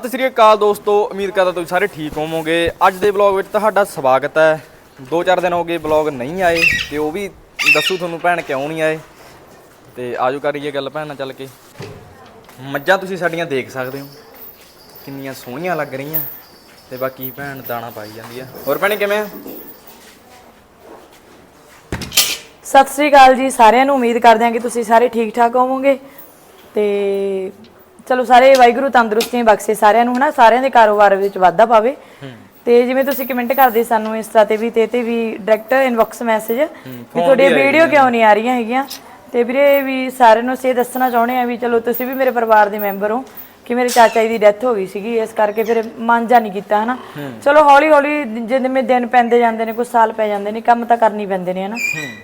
ਸਤਿ ਸ੍ਰੀ ਅਕਾਲ ਦੋਸਤੋ, ਉਮੀਦ ਕਰਦਾ ਤੁਸੀਂ ਸਾਰੇ ਠੀਕ ਹੋਵੋਗੇ। ਅੱਜ ਦੇ ਵਲੌਗ ਵਿੱਚ ਤੁਹਾਡਾ ਸਵਾਗਤ ਹੈ। ਦੋ ਚਾਰ ਦਿਨ ਹੋ ਗਏ ਵਲੌਗ ਨਹੀਂ ਆਏ ਤੇ ਉਹ ਵੀ ਦੱਸੂ ਤੁਹਾਨੂੰ ਭੈਣ ਕਿਉਂ ਨਹੀਂ ਆਏ। ਤੇ ਆਜੋ ਕਰੀਏ ਗੱਲ ਭੈਣ ਨਾਲ ਚੱਲ ਕੇ। ਮੱਝਾਂ ਤੁਸੀਂ ਸਾਡੀਆਂ ਦੇਖ ਸਕਦੇ ਹੋ। ਕਿੰਨੀਆਂ ਸੋਹਣੀਆਂ ਲੱਗ ਰਹੀਆਂ ਤੇ ਬਾਕੀ ਭੈਣ ਦਾਣਾ ਪਾਈ ਜਾਂਦੀ ਆ। ਹੋਰ ਭੈਣੇ ਕਿਵੇਂ ਆ? ਸਤਿ ਸ੍ਰੀ ਅਕਾਲ ਜੀ ਸਾਰਿਆਂ ਨੂੰ। ਉਮੀਦ ਕਰਦੇ ਹਾਂ ਕਿ ਤੁਸੀਂ ਸਾਰੇ ਠੀਕ ਠਾਕ ਹੋਵੋਗੇ। ਤੇ ਚਲੋ ਸਾਰੇ ਵਾਹਿਗੁਰੂ ਤੰਦਰੁਸਤੀਆਂ ਬਖਸ਼ੇ ਸਾਰਿਆਂ ਨੂੰ ਹਨਾ? ਸਾਰਿਆਂ ਦੇ ਕਾਰੋਬਾਰ ਵਿੱਚ ਵਾਧਾ ਪਾਵੇ। ਤੇ ਜਿਵੇਂ ਤੁਸੀਂ ਕਮੈਂਟ ਕਰਦੇ ਸਾਨੂੰ ਇੰਸਟਾ ਤੇ ਵੀ ਤੇ ਤੇ ਵੀ ਡਾਇਰੈਕਟ ਇਨਬਾਕਸ ਮੈਸੇਜ ਵੀ ਤੁਹਾਡੀਆਂ ਵੀਡੀਓ ਕਿਉਂ ਨਹੀਂ ਆ ਰਹੀਆਂ ਹੈਗੀਆਂ? ਤੇ ਵੀਰੇ ਵੀ ਸਾਰਿਆਂ ਨੂੰ ਇਹ ਦੱਸਣਾ ਚਾਹੁੰਦੇ ਆ ਵੀ ਚਲੋ ਤੁਸੀਂ ਵੀ ਮੇਰੇ ਪਰਿਵਾਰ ਦੇ ਮੈਂਬਰ ਹੋ ਕਿ ਮੇਰੇ ਚਾਚਾ ਜੀ ਦੀ ਡੈਥ ਹੋ ਗਈ ਸੀਗੀ ਇਸ ਕਰਕੇ ਫਿਰ ਮਨ ਜਾ ਨਹੀਂ ਕੀਤਾ ਹਨਾ? ਚਲੋ ਹੌਲੀ ਹੌਲੀ ਜਿਵੇਂ ਦਿਨ ਪੈਂਦੇ ਜਾਂਦੇ ਨੇ ਕੁਝ ਸਾਲ ਪੈ ਜਾਂਦੇ ਨੇ ਕੰਮ ਤਾਂ ਕਰਨੀ ਪੈਂਦੇ ਨੇ ਹਨਾ?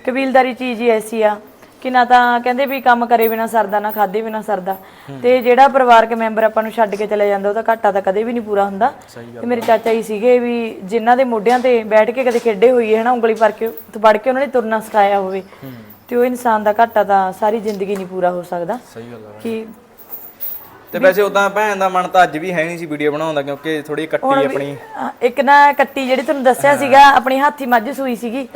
ਕਬੀਲਦਾਰੀ ਚੀਜ਼ ਹੀ ਐਸੀ ਆ। ਕਿ ਨਾ ਤਾਂ ਕਹਿੰਦੇ ਵੀ ਕੰਮ ਕਰੇ ਬਿਨਾ ਸਰਦਾ ਨਾ ਖਾਦੇ ਬਿਨਾ ਸਰਦਾ। ਤੇ ਜਿਹੜਾ ਪਰਿਵਾਰਕ ਮੈਂਬਰ ਆਪਾਂ ਨੂੰ ਛੱਡ ਕੇ ਚਲੇ ਜਾਂਦਾ ਉਹਦਾ ਘਾਟਾ ਤਾਂ ਕਦੇ ਵੀ ਨਹੀਂ ਪੂਰਾ ਹੁੰਦਾ। ਤੇ ਮੇਰੇ ਚਾਚਾ ਜੀ ਸੀਗੇ ਵੀ ਜਿਨ੍ਹਾਂ ਦੇ ਮੋਢਿਆਂ ਤੇ ਬੈਠ ਕੇ ਕਦੇ ਖੇਡੇ ਹੋਈਏ ਹਨਾ ਉਂਗਲੀ ਫੜ ਕੇ ਫੜ ਕੇ ਉਹਨਾਂ ਨੇ ਤੁਰਨਾ ਸਿਖਾਇਆ ਹੋਵੇ। ਤੇ ਉਹ ਇਨਸਾਨ ਦਾ ਘਾਟਾ ਤਾਂ ਸਾਰੀ ਜ਼ਿੰਦਗੀ ਨਹੀਂ ਪੂਰਾ ਹੋ ਸਕਦਾ। ਸਹੀ ਗੱਲ ਆ। ਕਿ ਤੇ ਵੈਸੇ ਉਦਾਂ ਭੈਣ ਦਾ ਮਨ ਤਾਂ ਅੱਜ ਵੀ ਹੈ ਨਹੀਂ ਸੀ ਵੀਡੀਓ ਬਣਾਉਣ ਦਾ ਕਿਉਂਕਿ ਥੋੜੀ ਕੱਟੀ ਆਪਣੀ। ਇੱਕ ਨਾ ਕੱਟੀ ਜਿਹੜੀ ਤੁਹਾਨੂੰ ਦੱਸਿਆ ਸੀਗਾ ਆਪਣੀ ਹਾਥੀ ਮੱਝ ਸੂਈ ਸੀਗੀ।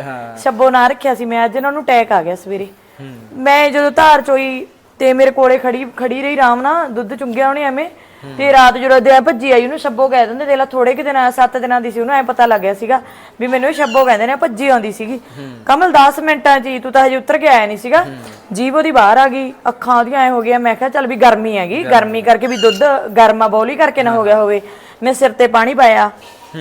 ਸ਼ੱਬੋ ਨਾਂ ਰੱਖਿਆ ਸੀ ਮੈਂ ਅੱਜ ਇਹਨਾਂ ਨੂੰ ਅਟੈਕ ਆ ਗਿਆ ਸਵੇਰੇ। ਮੈਂ ਜਦੋਂ ਧਾਰ ਚੋਈ ਤੇ ਮੇਰੇ ਕੋਲੇ ਖੜੀ ਖੜੀ ਰਹੀ ਆਰਾਮ ਨਾਲ, ਦੁੱਧ ਚੁੰਗਿਆ ਉਹਨੇ ਐਵੇਂ, ਤੇ ਰਾਤ ਜਦੋਂ ਦੇ ਭੱਜੀ ਆਈ, ਉਹਨੂੰ ਸ਼ੱਬੋ ਕਹਿ ਦਿੰਦੇ, ਦੇਖ ਲਾ ਥੋੜੇ ਕਿ ਦਿਨ 7 ਦਿਨਾਂ ਦੀ ਸੀ, ਉਹਨੂੰ ਐ ਪਤਾ ਲੱਗ ਗਿਆ ਸੀਗਾ ਵੀ ਮੈਨੂੰ ਇਹ ਸ਼ੱਬੋ ਕਹਿੰਦੇ ਨੇ, ਭੱਜੀ ਆਉਂਦੀ ਸੀਗੀ। ਕਮਲ 10 ਮਿੰਟਾਂ ਚ ਹੀ ਤੂੰ ਤਾਂ ਹਜੇ ਉਤਰ ਕੇ ਆਇਆ ਨਹੀਂ ਸੀਗਾ। ਜੀਵ ਉਹਦੀ ਬਾਹਰ ਆ ਗਈ, ਅੱਖਾਂ ਉਹਦੀਆਂ ਐ ਹੋ ਗਈਆਂ, ਮੈਂ ਕਿਹਾ ਚੱਲ ਵੀ ਗਰਮੀ ਹੈਗੀ, ਗਰਮੀ ਕਰਕੇ ਵੀ ਦੁੱਧ ਗਰਮਾ ਬੌਲੀ ਕਰਕੇ ਨਾ ਹੋ ਗਿਆ ਹੋਵੇ। ਮੈਂ ਸਿਰ ਤੇ ਪਾਣੀ ਪਾਇਆ